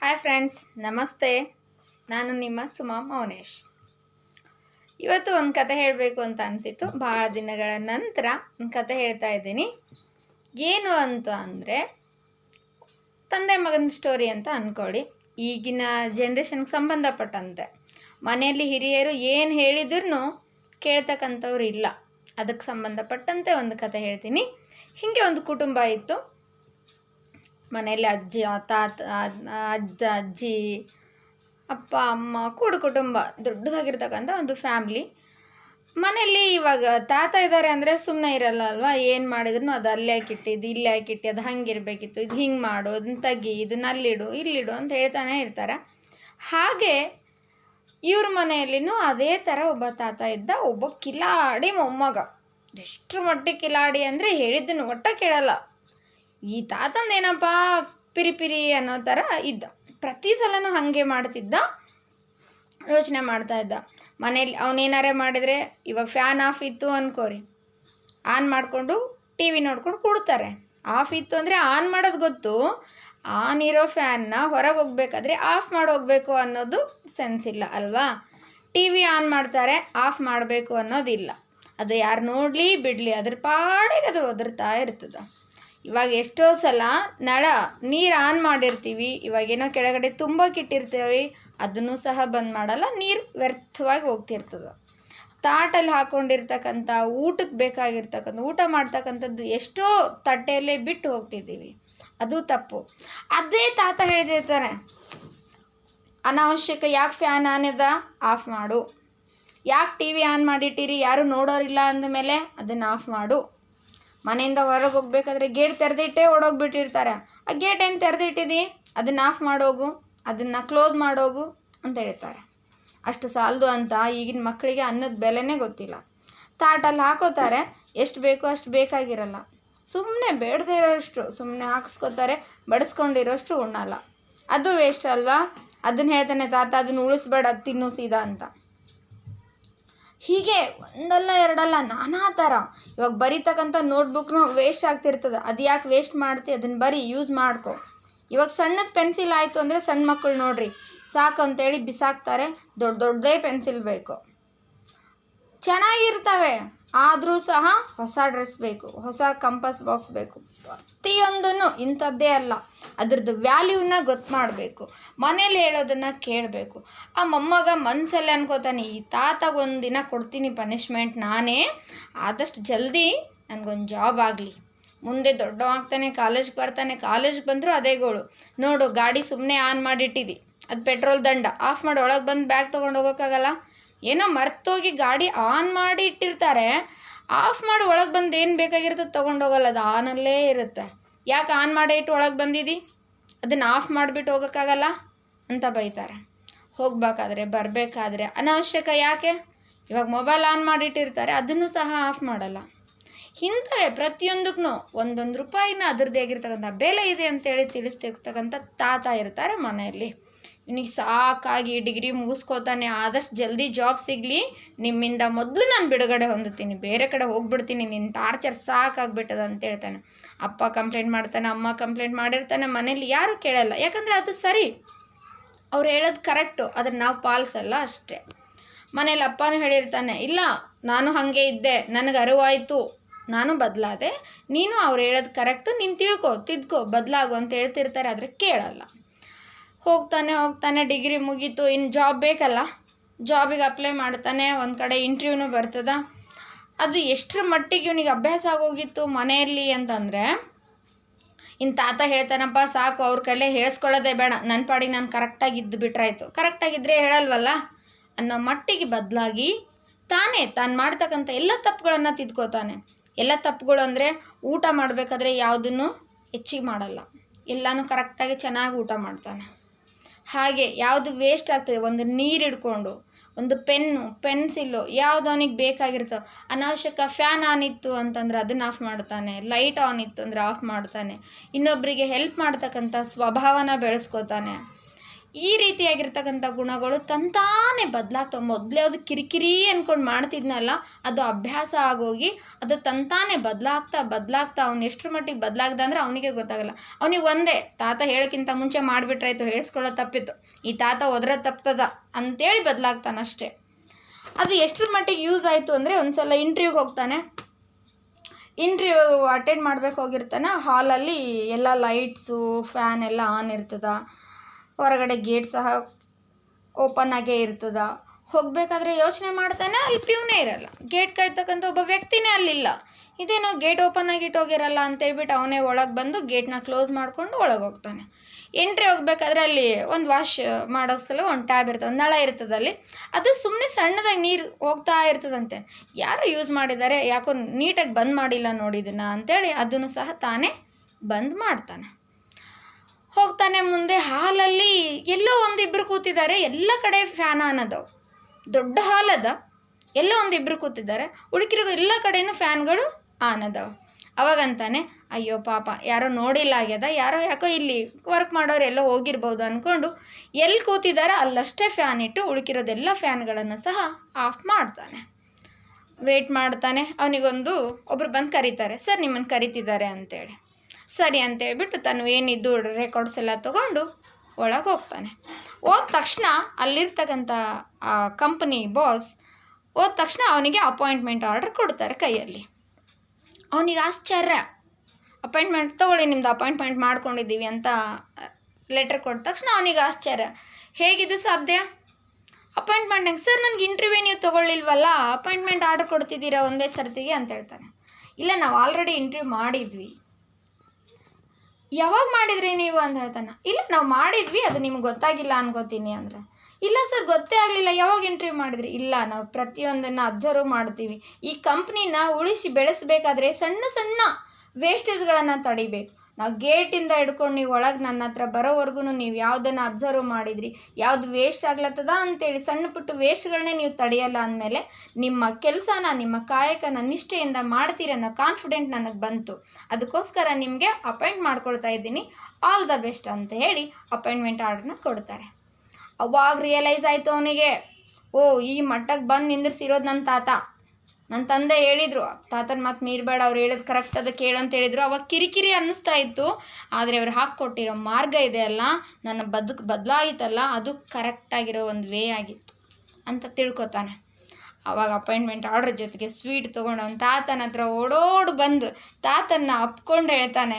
Hi friends ನಮಸ್ತೆ. ನಾನು ನಿಮ್ಮ ಸುಮಾ ಮೌನೇಶ್. ಇವತ್ತು ಒಂದು ಕತೆ ಹೇಳಬೇಕು ಅಂತ ಅನಿಸಿತ್ತು. ಭಾಳ ದಿನಗಳ ನಂತರ ಒಂದು ಕತೆ ಹೇಳ್ತಾ ಇದ್ದೀನಿ. ಏನು ಅಂತ ಅಂದರೆ, ತಂದೆ ಮಗನ ಸ್ಟೋರಿ ಅಂತ ಅಂದ್ಕೊಳ್ಳಿ ಈಗಿನ ಜನ್ರೇಷನ್ಗೆ ಸಂಬಂಧಪಟ್ಟಂತೆ. ಮನೆಯಲ್ಲಿ ಹಿರಿಯರು ಏನು ಹೇಳಿದ್ರು ಕೇಳ್ತಕ್ಕಂಥವ್ರು ಇಲ್ಲ. ಅದಕ್ಕೆ ಸಂಬಂಧಪಟ್ಟಂತೆ ಒಂದು ಕತೆ ಹೇಳ್ತೀನಿ. ಹೀಗೆ ಒಂದು ಕುಟುಂಬ ಇತ್ತು. ಮನೆಯಲ್ಲಿ ಅಜ್ಜಿ, ತಾತ, ಅಜ್ಜ, ಅಜ್ಜಿ, ಅಪ್ಪ, ಅಮ್ಮ, ಕೂಡು ಕುಟುಂಬ ದೊಡ್ಡದಾಗಿರ್ತಕ್ಕಂಥ ಒಂದು ಫ್ಯಾಮ್ಲಿ. ಮನೆಯಲ್ಲಿ ಇವಾಗ ತಾತ ಇದ್ದಾರೆ ಅಂದರೆ ಸುಮ್ಮನೆ ಇರಲ್ಲ ಅಲ್ವಾ? ಏನು ಮಾಡಿದ್ರು ಅದು ಅಲ್ಲಿ ಹಾಕಿಟ್ಟು ಇದು ಇಲ್ಲಿ ಹಾಕಿಟ್ಟು ಅದು ಹಂಗಿರಬೇಕಿತ್ತು. ಇದು ಹಿಂಗೆ ಮಾಡು, ಅದನ್ನ ತೆಗಿ, ಇದನ್ನ ಅಲ್ಲಿಡು, ಇಲ್ಲಿಡು ಅಂತ ಹೇಳ್ತಾನೆ ಇರ್ತಾರೆ. ಹಾಗೆ ಇವ್ರ ಮನೆಯಲ್ಲಿನೂ ಅದೇ ಥರ ಒಬ್ಬ ತಾತ ಇದ್ದ, ಒಬ್ಬ ಕಿಲಾಡಿ ಮೊಮ್ಮಗ. ಎಷ್ಟು ಮಟ್ಟಿಗೆ ಕಿಲಾಡಿ ಅಂದರೆ ಹೇಳಿದ್ದನ್ನು ಒಟ್ಟ ಕೇಳಲ್ಲ. ಈ ತಾತಂದೇನಪ್ಪ ಪಿರಿ ಪಿರಿ ಅನ್ನೋ ಥರ ಇದ್ದ. ಪ್ರತಿ ಸಲನೂ ಹಾಗೆ ಮಾಡ್ತಿದ್ದ, ಯೋಚನೆ ಮಾಡ್ತಾ ಇದ್ದ. ಮನೇಲಿ ಅವನೇನಾರೇ ಮಾಡಿದರೆ ಇವಾಗ ಫ್ಯಾನ್ ಆಫ್ ಇತ್ತು ಅನ್ಕೋರಿ. ಆನ್ ಮಾಡಿಕೊಂಡು ಟಿ ವಿ ನೋಡ್ಕೊಂಡು ಕೂಡ್ತಾರೆ. ಆಫ್ ಇತ್ತು ಅಂದರೆ ಆನ್ ಮಾಡೋದು ಗೊತ್ತು. ಆನ್ ಇರೋ ಫ್ಯಾನ್ನ ಹೊರಗೆ ಹೋಗ್ಬೇಕಾದ್ರೆ ಆಫ್ ಮಾಡಿ ಹೋಗ್ಬೇಕು ಅನ್ನೋದು ಸೆನ್ಸ್ ಇಲ್ಲ ಅಲ್ವಾ? ಟಿ ವಿ ಆನ್ ಮಾಡ್ತಾರೆ ಆಫ್ ಮಾಡಬೇಕು ಅನ್ನೋದಿಲ್ಲ. ಅದು ಯಾರು ನೋಡಲಿ, ಬಿಡಲಿ, ಅದ್ರ ಪಾಡಿಗೆ ಅದು ಒದರ್ತಾ ಇರ್ತದೆ. ಇವಾಗ ಎಷ್ಟೋ ಸಲ ನಳ, ನೀರು ಆನ್ ಮಾಡಿರ್ತೀವಿ ಇವಾಗೇನೋ ಕೆಳಗಡೆ ತುಂಬಕ್ಕಿಟ್ಟಿರ್ತೀವಿ ಅದನ್ನು ಸಹ ಬಂದ್ ಮಾಡಲ್ಲ, ನೀರು ವ್ಯರ್ಥವಾಗಿ ಹೋಗ್ತಿರ್ತದೆ. ತಾಟಲ್ಲಿ ಹಾಕೊಂಡಿರ್ತಕ್ಕಂಥ ಊಟಕ್ಕೆ ಬೇಕಾಗಿರ್ತಕ್ಕಂಥ, ಊಟ ಮಾಡ್ತಕ್ಕಂಥದ್ದು ಎಷ್ಟೋ ತಟ್ಟೆಯಲ್ಲೇ ಬಿಟ್ಟು ಹೋಗ್ತಿದ್ದೀವಿ. ಅದು ತಪ್ಪು. ಅದೇ ತಾತ ಹೇಳ್ತಿರ್ತಾನೆ, ಅನಾವಶ್ಯಕ, ಯಾಕೆ ಫ್ಯಾನ್ ಆನ್ ಇದ ಆಫ್ ಮಾಡು. ಯಾಕೆ ಟಿ ವಿ ಆನ್ ಮಾಡಿಟ್ಟಿರಿ? ಯಾರು ನೋಡೋರಿಲ್ಲ ಅಂದಮೇಲೆ ಅದನ್ನು ಆಫ್ ಮಾಡು. ಮನೆಯಿಂದ ಹೊರಗೆ ಹೋಗ್ಬೇಕಾದ್ರೆ ಗೇಟ್ ತೆರೆದಿಟ್ಟೇ ಓಡೋಗ್ಬಿಟ್ಟಿರ್ತಾರೆ. ಆ ಗೇಟ್ ಏನು ತೆರೆದಿಟ್ಟಿದಿ? ಅದನ್ನು ಆಫ್ ಮಾಡೋಗು, ಅದನ್ನು ಕ್ಲೋಸ್ ಮಾಡೋಗು ಅಂತ ಹೇಳ್ತಾರೆ. ಅಷ್ಟು ಸಾಲದು ಅಂತ ಈಗಿನ ಮಕ್ಕಳಿಗೆ ಅನ್ನದ ಬೆಲೆನೇ ಗೊತ್ತಿಲ್ಲ. ತಾಟಲ್ಲಿ ಹಾಕೋತಾರೆ, ಎಷ್ಟು ಬೇಕೋ ಅಷ್ಟು ಬೇಕಾಗಿರಲ್ಲ. ಸುಮ್ಮನೆ ಬೇಡದೇ ಇರೋಷ್ಟು ಸುಮ್ಮನೆ ಹಾಕ್ಸ್ಕೊತಾರೆ, ಬಡಿಸ್ಕೊಂಡಿರೋಷ್ಟು ಉಣ್ಣಲ್ಲ. ಅದು ವೇಸ್ಟ್ ಅಲ್ವಾ? ಅದನ್ನು ಹೇಳ್ತಾನೆ, ತಾತ, ಅದನ್ನು ಉಳಿಸ್ಬೇಡ, ಅದು ತಿನ್ನು ಸೀದಾ ಅಂತ. ಹೀಗೆ ಒಂದಲ್ಲ ಎರಡಲ್ಲ ನಾನಾ ಥರ. ಇವಾಗ ಬರೀತಕ್ಕಂಥ ನೋಟ್ಬುಕ್ನು ವೇಸ್ಟ್ ಆಗ್ತಿರ್ತದೆ. ಅದು ಯಾಕೆ ವೇಸ್ಟ್ ಮಾಡ್ತಿ? ಅದನ್ನು ಬರೀ ಯೂಸ್ ಮಾಡ್ಕೊ. ಇವಾಗ ಸಣ್ಣದ ಪೆನ್ಸಿಲ್ ಆಯಿತು ಅಂದರೆ ಸಣ್ಣ ಮಕ್ಕಳು ನೋಡ್ರಿ, ಸಾಕು ಅಂತೇಳಿ ಬಿಸಾಕ್ತಾರೆ. ದೊಡ್ಡ ದೊಡ್ಡದೇ ಪೆನ್ಸಿಲ್ ಬೇಕು. ಚೆನ್ನಾಗಿರ್ತವೆ. ಆದರೂ ಸಹ ಹೊಸ ಡ್ರೆಸ್ ಬೇಕು, ಹೊಸ ಕಂಪಸ್ ಬಾಕ್ಸ್ ಬೇಕು. ಪ್ರತಿಯೊಂದೂ ಇಂಥದ್ದೇ ಅಲ್ಲ, ಅದ್ರದ್ದು ವ್ಯಾಲ್ಯೂನ ಗೊತ್ತು ಮಾಡಬೇಕು. ಮನೇಲಿ ಹೇಳೋದನ್ನು ಕೇಳಬೇಕು. ಆ ಮೊಮ್ಮಗ ಮನಸ್ಸಲ್ಲಿ ಅನ್ಕೋತಾನೆ, ಈ ತಾತಗೆ ಒಂದು ದಿನ ಕೊಡ್ತೀನಿ ಪನಿಷ್ಮೆಂಟ್ ನಾನೇ, ಆದಷ್ಟು ಜಲ್ದಿ ನನಗೊಂದು ಜಾಬ್ ಆಗಲಿ. ಮುಂದೆ ದೊಡ್ಡವಾಗ್ತಾನೆ ಕಾಲೇಜ್ಗೆ ಬರ್ತಾನೆ ಕಾಲೇಜ್ಗೆ ಬಂದರೂ ಅದೇ ಗೋಳು. ನೋಡು, ಗಾಡಿ ಸುಮ್ಮನೆ ಆನ್ ಮಾಡಿಟ್ಟಿದ್ದಿ ಅದು ಪೆಟ್ರೋಲ್ ದಂಡ. ಆಫ್ ಮಾಡಿ, ಒಳಗೆ ಬಂದು ಬ್ಯಾಗ್ ತೊಗೊಂಡು ಹೋಗೋಕ್ಕಾಗಲ್ಲ? ಏನೋ ಮರ್ತೋಗಿ ಗಾಡಿ ಆನ್ ಮಾಡಿ ಇಟ್ಟಿರ್ತಾರೆ. ಆಫ್ ಮಾಡಿ, ಒಳಗೆ ಬಂದು ಏನು ಬೇಕಾಗಿರ್ತದೆ ತೊಗೊಂಡೋಗಲ್ಲ ಅದು ಆನಲ್ಲೇ ಇರುತ್ತೆ. ಯಾಕೆ ಆನ್ ಮಾಡೇ ಇಟ್ಟು ಒಳಗೆ ಬಂದಿದ್ದಿ ಅದನ್ನು ಆಫ್ ಮಾಡಿಬಿಟ್ಟು ಹೋಗೋಕ್ಕಾಗಲ್ಲ? ಅಂತ ಬೈತಾರೆ. ಹೋಗಬೇಕಾದ್ರೆ, ಬರಬೇಕಾದ್ರೆ ಅನವಶ್ಯಕ ಯಾಕೆ? ಇವಾಗ ಮೊಬೈಲ್ ಆನ್ ಮಾಡಿಟ್ಟಿರ್ತಾರೆ ಅದನ್ನು ಸಹ ಆಫ್ ಮಾಡಲ್ಲ. ಇಂಥವೇ ಪ್ರತಿಯೊಂದಕ್ಕೂ ಒಂದೊಂದು ರೂಪಾಯಿನ ಅದರದ್ದೇ ಆಗಿರ್ತಕ್ಕಂಥ ಬೆಲೆ ಇದೆ ಅಂತೇಳಿ ತಿಳಿಸ್ತಿರ್ತಕ್ಕಂಥ ತಾತ ಇರ್ತಾರೆ ಮನೆಯಲ್ಲಿ. ಇವನಿಗೆ ಸಾಕಾಗಿ ಡಿಗ್ರಿ ಮುಗಿಸ್ಕೋತಾನೆ, ಆದಷ್ಟು ಜಲ್ದಿ ಜಾಬ್ ಸಿಗಲಿ, ನಿಮ್ಮಿಂದ ಮೊದಲು ನಾನು ಬಿಡುಗಡೆ ಹೊಂದುತ್ತೀನಿ, ಬೇರೆ ಕಡೆ ಹೋಗ್ಬಿಡ್ತೀನಿ ನಿನ್ನ ಟಾರ್ಚರ್ ಸಾಕಾಗ್ಬಿಟ್ಟದ ಅಂತ ಹೇಳ್ತಾನೆ. ಅಪ್ಪ ಕಂಪ್ಲೇಂಟ್ ಮಾಡ್ತಾನೆ, ಅಮ್ಮ ಕಂಪ್ಲೇಂಟ್ ಮಾಡಿರ್ತಾನೆ, ಮನೇಲಿ ಯಾರು ಕೇಳಲ್ಲ. ಯಾಕಂದರೆ ಅದು ಸರಿ. ಅವ್ರು ಹೇಳೋದು ಕರೆಕ್ಟು ಅದನ್ನು ನಾವು ಪಾಲಿಸಲ್ಲ ಅಷ್ಟೇ. ಮನೇಲಿ ಅಪ್ಪನೂ ಹೇಳಿರ್ತಾನೆ, ಇಲ್ಲ, ನಾನು ಹಾಗೆ ಇದ್ದೆ, ನನಗೆ ಅರಿವಾಯಿತು, ನಾನು ಬದಲಾದೆ, ನೀನು ಅವ್ರು ಹೇಳೋದು ಕರೆಕ್ಟು ನೀನು ತಿಳ್ಕೊ, ತಿದ್ಕೋ, ಬದಲಾಗು ಅಂತ ಹೇಳ್ತಿರ್ತಾರೆ, ಆದರೆ ಕೇಳಲ್ಲ. ಹೋಗ್ತಾನೆ ಹೋಗ್ತಾನೆ ಡಿಗ್ರಿ ಮುಗೀತು, ಇನ್ನು ಜಾಬ್ ಬೇಕಲ್ಲ? ಜಾಬಿಗೆ ಅಪ್ಲೈ ಮಾಡ್ತಾನೆ ಒಂದು ಕಡೆ ಇಂಟ್ರ್ಯೂನು ಬರ್ತದ. ಅದು ಎಷ್ಟರ ಮಟ್ಟಿಗೆ ಇವನಿಗೆ ಅಭ್ಯಾಸ ಆಗೋಗಿತ್ತು ಮನೆಯಲ್ಲಿ ಅಂತಂದರೆ ಇನ್ನು ತಾತ ಹೇಳ್ತಾನಪ್ಪ, ಸಾಕು, ಅವ್ರ ಕೈಲೇ ಹೇಳ್ಸ್ಕೊಳ್ಳೋದೇ ಬೇಡ. ನನ್ನ ಪಾಡಿಗೆ ನಾನು ಕರೆಕ್ಟಾಗಿ ಇದ್ದು ಬಿಟ್ರಾಯ್ತು. ಕರೆಕ್ಟಾಗಿದ್ದರೆ ಹೇಳಲ್ವಲ್ಲ? ಅನ್ನೋ ಮಟ್ಟಿಗೆ ಬದಲಾಗಿ ತಾನೇ ತಾನು ಮಾಡ್ತಕ್ಕಂಥ ಎಲ್ಲ ತಪ್ಪುಗಳನ್ನು ತಿದ್ಕೋತಾನೆ. ಎಲ್ಲ ತಪ್ಪುಗಳು ಅಂದರೆ ಊಟ ಮಾಡಬೇಕಾದ್ರೆ ಯಾವುದನ್ನು ಹೆಚ್ಚಿಗೆ ಮಾಡಲ್ಲ. ಎಲ್ಲನೂ ಕರೆಕ್ಟಾಗಿ ಚೆನ್ನಾಗಿ ಊಟ ಮಾಡ್ತಾನೆ. ಹಾಗೆ ಯಾವುದು ವೇಸ್ಟ್ ಆಗ್ತದೆ, ಒಂದು ನೀರು ಹಿಡ್ಕೊಂಡು, ಒಂದು ಪೆನ್ನು, ಪೆನ್ಸಿಲ್ಲು ಯಾವುದು ಅವನಿಗೆ ಬೇಕಾಗಿರ್ತವೆ ಅನಾವಶ್ಯಕ ಫ್ಯಾನ್ ಆನ್ ಇತ್ತು ಅಂತಂದ್ರೆ ಅದನ್ನು ಆಫ್ ಮಾಡ್ತಾನೆ ಲೈಟ್ ಆನ್ ಇತ್ತು ಅಂದರೆ ಆಫ್ ಮಾಡ್ತಾನೆ ಇನ್ನೊಬ್ಬರಿಗೆ ಹೆಲ್ಪ್ ಮಾಡ್ತಕ್ಕಂಥ ಸ್ವಭಾವನ ಬೆಳೆಸ್ಕೋತಾನೆ. ಈ ರೀತಿಯಾಗಿರ್ತಕ್ಕಂಥ ಗುಣಗಳು ತಂತಾನೇ ಬದಲಾಗ್ತವೆ. ಮೊದಲೇ ಅದು ಕಿರಿಕಿರಿ ಅಂದ್ಕೊಂಡು ಮಾಡ್ತಿದ್ನಲ್ಲ, ಅದು ಅಭ್ಯಾಸ ಆಗೋಗಿ ಅದು ತಂತಾನೇ ಬದಲಾಗ್ತಾ ಬದಲಾಗ್ತಾ ಅವ್ನು ಎಷ್ಟರ ಮಟ್ಟಿಗೆ ಬದಲಾಗ್ದ ಅಂದರೆ ಅವನಿಗೆ ಗೊತ್ತಾಗಲ್ಲ. ಅವನಿಗೆ ಒಂದೇ, ತಾತ ಹೇಳೋಕ್ಕಿಂತ ಮುಂಚೆ ಮಾಡಿಬಿಟ್ರಾಯ್ತು, ಹೇಳಿಸ್ಕೊಳ್ಳೋ ತಪ್ಪಿತ್ತು. ಈ ತಾತ ಒದ್ರ ತಪ್ತದ ಅಂತೇಳಿ ಬದಲಾಗ್ತಾನಷ್ಟೇ ಅದು ಎಷ್ಟರ ಮಟ್ಟಿಗೆ ಯೂಸ್ ಆಯಿತು ಅಂದರೆ ಒಂದು ಸಲ ಇಂಟ್ರ್ಯೂಗೆ ಹೋಗ್ತಾನೆ. ಇಂಟ್ರ್ಯೂ ಅಟೆಂಡ್ ಮಾಡ್ಬೇಕು ಹೋಗಿರ್ತಾನೆ. ಹಾಲಲ್ಲಿ ಎಲ್ಲ ಲೈಟ್ಸು ಫ್ಯಾನ್ ಎಲ್ಲ ಆನ್ ಇರ್ತದ. ಹೊರಗಡೆ ಗೇಟ್ ಸಹ ಓಪನ್ ಆಗೇ ಇರ್ತದ. ಹೋಗಬೇಕಾದ್ರೆ ಯೋಚನೆ ಮಾಡ್ತಾನೆ, ಅಲ್ಲಿ ಪ್ಯೂನೇ ಇರಲ್ಲ. ಗೇಟ್ ಕಾಯ್ತಕ್ಕಂಥ ಒಬ್ಬ ವ್ಯಕ್ತಿನೇ ಅಲ್ಲಿಲ್ಲ. ಇದೇನೋ ಗೇಟ್ ಓಪನ್ ಆಗಿ ಇಟ್ಟೋಗಿರಲ್ಲ ಅಂತೇಳ್ಬಿಟ್ಟು ಅವನೇ ಒಳಗೆ ಬಂದು ಗೇಟ್ನ ಕ್ಲೋಸ್ ಮಾಡಿಕೊಂಡು ಒಳಗೆ ಹೋಗ್ತಾನೆ. ಎಂಟ್ರಿ ಹೋಗ್ಬೇಕಾದ್ರೆ ಅಲ್ಲಿ ಒಂದು ವಾಶ್ ಮಾಡೋ ಸಲ ಒಂದು ಟ್ಯಾಬ್ ಇರ್ತದೆ, ಒಂದು ನಳ ಇರ್ತದೆ ಅಲ್ಲಿ. ಅದು ಸುಮ್ಮನೆ ಸಣ್ಣದಾಗಿ ನೀರು ಹೋಗ್ತಾ ಇರ್ತದಂತೆ. ಯಾರು ಯೂಸ್ ಮಾಡಿದ್ದಾರೆ, ಯಾಕೋ ನೀಟಾಗಿ ಬಂದ್ ಮಾಡಿಲ್ಲ ನೋಡಿ ಇದನ್ನ ಅಂತೇಳಿ ಅದನ್ನು ಸಹ ತಾನೇ ಬಂದ್ ಮಾಡ್ತಾನೆ. ಹೋಗ್ತಾನೆ ಮುಂದೆ ಹಾಲಲ್ಲಿ ಎಲ್ಲೋ ಒಂದಿಬ್ಬರು ಕೂತಿದ್ದಾರೆ. ಎಲ್ಲ ಕಡೆ ಫ್ಯಾನ್ ಆನ್ ದೊಡ್ಡ ಹಾಲ್ ಅದ. ಎಲ್ಲೋ ಒಂದಿಬ್ಬರು ಕೂತಿದ್ದಾರೆ. ಹುಡುಕಿರೋ ಎಲ್ಲ ಕಡೆಯೂ ಫ್ಯಾನ್ಗಳು ಆನ್ ಅದಾವ. ಅವಾಗಂತಾನೆ, ಅಯ್ಯೋ ಪಾಪ, ಯಾರೋ ನೋಡಿಲ್ಲ ಆಗ್ಯದ. ಯಾರೋ ಯಾಕೋ ಇಲ್ಲಿ ವರ್ಕ್ ಮಾಡೋರು ಎಲ್ಲೋ ಹೋಗಿರ್ಬೋದು ಅಂದ್ಕೊಂಡು ಎಲ್ಲಿ ಕೂತಿದ್ದಾರೆ ಅಲ್ಲಷ್ಟೇ ಫ್ಯಾನ್ ಇಟ್ಟು ಉಳುಕಿರೋದೆಲ್ಲ ಫ್ಯಾನ್ಗಳನ್ನು ಸಹ ಆಫ್ ಮಾಡ್ತಾನೆ. ವೇಟ್ ಮಾಡ್ತಾನೆ. ಅವನಿಗೊಂದು, ಒಬ್ರು ಬಂದು ಕರೀತಾರೆ, ಸರ್ ನಿಮ್ಮನ್ನು ಕರಿತಿದ್ದಾರೆ ಅಂತೇಳಿ. ಸರಿ ಅಂತ ಹೇಳ್ಬಿಟ್ಟು ತಾನು ಏನಿದ್ದು ರೆಕಾರ್ಡ್ಸ್ ಎಲ್ಲ ತೊಗೊಂಡು ಒಳಗೆ ಹೋಗ್ತಾನೆ. ಹೋದ ತಕ್ಷಣ ಅಲ್ಲಿರ್ತಕ್ಕಂಥ, ಆ ಕಂಪನಿ ಬಾಸ್ ಹೋದ ತಕ್ಷಣ ಅವನಿಗೆ ಅಪಾಯಿಂಟ್ಮೆಂಟ್ ಆರ್ಡರ್ ಕೊಡ್ತಾರೆ ಕೈಯಲ್ಲಿ. ಅವನಿಗೆ ಆಶ್ಚರ್ಯ. ಅಪಾಯಿಂಟ್ಮೆಂಟ್ ತೊಗೊಳ್ಳಿ, ನಿಮ್ದು ಅಪಾಯಿಂಟ್ಮೆಂಟ್ ಮಾಡ್ಕೊಂಡಿದ್ದೀವಿ ಅಂತ ಲೆಟ್ರ್ ಕೊಟ್ಟ ತಕ್ಷಣ ಅವನಿಗೆ ಆಶ್ಚರ್ಯ. ಹೇಗಿದು ಸಾಧ್ಯ? ಅಪಾಯಿಂಟ್ಮೆಂಟ್ ಹೆಂಗೆ ಸರ್, ನನಗೆ ಇಂಟರ್ವ್ಯೂ ನೀವು ತೊಗೊಳ್ಳಿಲ್ವಲ್ಲ ಅಪಾಯಿಂಟ್ಮೆಂಟ್ ಆರ್ಡರ್ ಕೊಡ್ತಿದ್ದೀರಾ ಒಂದೇ ಸರ್ತಿಗೆ? ಅಂತ ಹೇಳ್ತಾನೆ. ಇಲ್ಲ, ನಾವು ಆಲ್ರೆಡಿ ಇಂಟರ್ವ್ಯೂ ಮಾಡಿದ್ವಿ. ಯಾವಾಗ ಮಾಡಿದ್ರಿ ನೀವು ಅಂತ ಹೇಳ್ತಾನೆ, ಇಲ್ಲ, ನಾವು ಮಾಡಿದ್ವಿ, ಅದು ನಿಮ್ಗೆ ಗೊತ್ತಾಗಿಲ್ಲ ಅನ್ಕೋತೀನಿ ಅಂದರೆ. ಇಲ್ಲ ಸರ್, ಗೊತ್ತೇ ಆಗಲಿಲ್ಲ, ಯಾವಾಗ ಎಂಟ್ರಿ ಮಾಡಿದ್ರಿ? ಇಲ್ಲ, ನಾವು ಪ್ರತಿಯೊಂದನ್ನು ಅಬ್ಸರ್ವ್ ಮಾಡ್ತೀವಿ. ಈ ಕಂಪ್ನಿನ ಉಳಿಸಿ ಬೆಳೆಸಬೇಕಾದ್ರೆ ಸಣ್ಣ ಸಣ್ಣ ವೇಸ್ಟೇಜ್ಗಳನ್ನು ತಡಿಬೇಕು. ನಾವು ಗೇಟಿಂದ ಹಿಡ್ಕೊಂಡು ನೀವು ಒಳಗೆ ನನ್ನ ಹತ್ರ ಬರೋವರೆಗೂ ನೀವು ಯಾವುದನ್ನು ಅಬ್ಸರ್ವ್ ಮಾಡಿದ್ರಿ, ಯಾವುದು ವೇಸ್ಟ್ ಆಗ್ಲತ್ತದ ಅಂತೇಳಿ ಸಣ್ಣ ಪುಟ್ಟ ವೇಸ್ಟ್ಗಳನ್ನೇ ನೀವು ತಡೆಯಲ್ಲ ಅಂದಮೇಲೆ ನಿಮ್ಮ ಕೆಲಸನ, ನಿಮ್ಮ ಕಾಯಕನ, ನಿಷ್ಠೆಯಿಂದ ಮಾಡ್ತೀರ ಅನ್ನೋ ಕಾನ್ಫಿಡೆಂಟ್ ನನಗೆ ಬಂತು. ಅದಕ್ಕೋಸ್ಕರ ನಿಮಗೆ ಅಪಾಯಿಂಟ್ ಮಾಡ್ಕೊಳ್ತಾ ಇದ್ದೀನಿ. ಆಲ್ ದ ಬೆಸ್ಟ್ ಅಂತ ಹೇಳಿ ಅಪಾಯಿಂಟ್ಮೆಂಟ್ ಆರ್ಡ್ರನ್ನ ಕೊಡ್ತಾರೆ. ಅವಾಗ ರಿಯಲೈಸ್ ಆಯಿತು ಅವನಿಗೆ. ಓ, ಈ ಮಟ್ಟಕ್ಕೆ ಬಂದು ನಿಂದಿರ್ಸಿರೋದು ನನ್ನ ತಾತ. ನನ್ನ ತಂದೆ ಹೇಳಿದರು, ತಾತನ ಮಾತು ಮೀರಬೇಡ, ಅವ್ರು ಹೇಳೋದು ಕರೆಕ್ಟ್ ಅದು ಅಂತ ಹೇಳಿದ್ರು. ಅವಾಗ ಕಿರಿಕಿರಿ ಅನ್ನಿಸ್ತಾ ಇತ್ತು. ಆದರೆ ಅವ್ರು ಹಾಕ್ಕೊಟ್ಟಿರೋ ಮಾರ್ಗ ಇದೆ ಅಲ್ಲ, ನನ್ನ ಬದುಕು ಬದಲಾಯಿತಲ್ಲ ಅದು ಕರೆಕ್ಟಾಗಿರೋ ಒಂದು ವೇ ಆಗಿತ್ತು ಅಂತ ತಿಳ್ಕೊತಾನೆ. ಅವಾಗ ಅಪಾಯಿಂಟ್ಮೆಂಟ್ ಆರ್ಡ್ರ್ ಜೊತೆಗೆ ಸ್ವೀಟ್ ತೊಗೊಂಡು ಅವ್ನ ತಾತನ ಹತ್ರ ಓಡೋಡು ಬಂದು ತಾತನ್ನ ಅಪ್ಕೊಂಡು ಹೇಳ್ತಾನೆ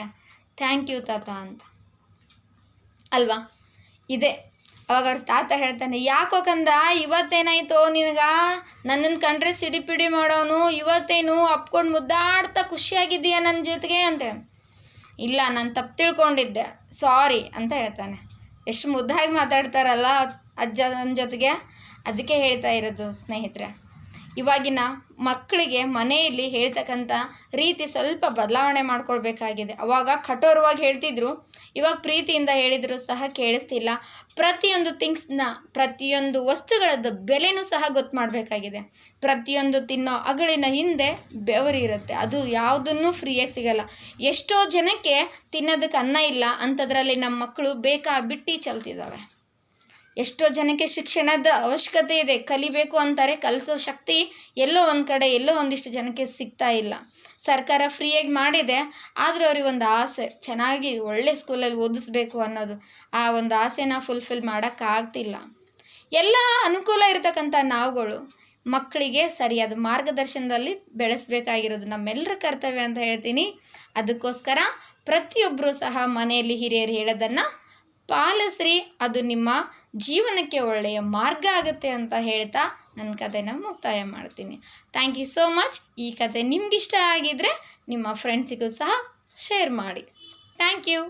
ಥ್ಯಾಂಕ್ ಯು ತಾತ ಅಂತ. ಅಲ್ವಾ? ಇದೆ. ಅವಾಗ ಅವ್ರ ತಾತ ಹೇಳ್ತಾನೆ, ಯಾಕೋ ಕಂದ, ಇವತ್ತೇನಾಯ್ತು? ನಿನಗ? ನನ್ನನ್ನು ಕಂಡ್ರೆ ಸಿಡಿ ಪಿಡಿ ಮಾಡೋನು, ಇವತ್ತೇನು ಅಪ್ಕೊಂಡು ಮುದ್ದಾಡ್ತಾ ಖುಷಿಯಾಗಿದ್ದೀಯ ನನ್ನ ಜೊತೆಗೆ? ಅಂತ ಇಲ್ಲ, ನಾನು ತಪ್ಪು ತಿಳ್ಕೊಂಡಿದ್ದೆ, ಸಾರಿ, ಅಂತ ಹೇಳ್ತಾನೆ. ಎಷ್ಟು ಮುದ್ದಾಗಿ ಮಾತಾಡ್ತಾರಲ್ಲ ಅಜ್ಜ ನನ್ನ ಜೊತೆಗೆ. ಅದಕ್ಕೆ ಹೇಳ್ತಾ ಇರೋದು ಸ್ನೇಹಿತರೆ ಇವಾಗಿನ ಮಕ್ಕಳಿಗೆ ಮನೆಯಲ್ಲಿ ಹೇಳ್ತಕ್ಕಂಥ ರೀತಿ ಸ್ವಲ್ಪ ಬದಲಾವಣೆ ಮಾಡ್ಕೊಳ್ಬೇಕಾಗಿದೆ. ಅವಾಗ ಕಠೋರವಾಗಿ ಹೇಳ್ತಿದ್ರು, ಇವಾಗ ಪ್ರೀತಿಯಿಂದ ಹೇಳಿದ್ರು ಸಹ ಕೇಳಿಸ್ತಿಲ್ಲ. ಪ್ರತಿಯೊಂದು ಥಿಂಗ್ಸ್ನ, ಪ್ರತಿಯೊಂದು ವಸ್ತುಗಳದ್ದು ಬೆಲೆನೂ ಸಹ ಗೊತ್ತು ಮಾಡಬೇಕಾಗಿದೆ ಪ್ರತಿಯೊಂದು ತಿನ್ನೋ ಅಗಳಿನ ಹಿಂದೆ ಬೆವರಿ ಇರುತ್ತೆ. ಅದು ಯಾವುದನ್ನು ಫ್ರೀಯಾಗಿ ಸಿಗಲ್ಲ. ಎಷ್ಟೋ ಜನಕ್ಕೆ ತಿನ್ನೋದಕ್ಕೆ ಅನ್ನ ಇಲ್ಲ. ಅಂಥದ್ರಲ್ಲಿ ನಮ್ಮ ಮಕ್ಕಳು ಬೇಕಾ ಬಿಟ್ಟು ಚಲ್ತಿದ್ದಾವೆ ಎಷ್ಟೋ ಜನಕ್ಕೆ ಶಿಕ್ಷಣದ ಅವಶ್ಯಕತೆ ಇದೆ. ಕಲಿಬೇಕು ಅಂತಾರೆ, ಕಲಿಸೋ ಶಕ್ತಿ ಎಲ್ಲೋ ಒಂದು ಕಡೆ, ಎಲ್ಲೋ ಒಂದಿಷ್ಟು ಜನಕ್ಕೆ ಸಿಗ್ತಾ ಇಲ್ಲ. ಸರ್ಕಾರ ಫ್ರೀಯಾಗಿ ಮಾಡಿದೆ, ಆದರೂ ಅವ್ರಿಗೊಂದು ಆಸೆ, ಚೆನ್ನಾಗಿ ಒಳ್ಳೆ ಸ್ಕೂಲಲ್ಲಿ ಓದಿಸ್ಬೇಕು ಅನ್ನೋದು. ಆ ಒಂದು ಆಸೆನ ಫುಲ್ಫಿಲ್ ಮಾಡೋಕ್ಕಾಗ್ತಿಲ್ಲ ಎಲ್ಲ ಅನುಕೂಲ ಇರತಕ್ಕಂಥ ನಾವುಗಳು ಮಕ್ಕಳಿಗೆ ಸರಿಯಾದ ಮಾರ್ಗದರ್ಶನದಲ್ಲಿ ಬೆಳೆಸಬೇಕಾಗಿರೋದು ನಮ್ಮೆಲ್ಲರ ಕರ್ತವ್ಯ ಅಂತ ಹೇಳ್ತೀನಿ. ಅದಕ್ಕೋಸ್ಕರ ಪ್ರತಿಯೊಬ್ಬರೂ ಸಹ ಮನೆಯಲ್ಲಿ ಹಿರಿಯರು ಹೇಳೋದನ್ನು ಪಾಲಿಸ್ರಿ, ಅದು ನಿಮ್ಮ ಜೀವನಕ್ಕೆ ಒಳ್ಳೆಯ ಮಾರ್ಗ ಆಗುತ್ತೆ ಅಂತ ಹೇಳ್ತಾ ನನ್ನ ಕಥೆನ ಮುಕ್ತಾಯ ಮಾಡ್ತೀನಿ. ಥ್ಯಾಂಕ್ ಯು ಸೋ ಮಚ್ ಈ ಕತೆ ನಿಮ್ಗಿಷ್ಟ ಆಗಿದ್ರೆ ನಿಮ್ಮ ಫ್ರೆಂಡ್ಸಿಗೂ ಸಹ ಶೇರ್ ಮಾಡಿ. Thank you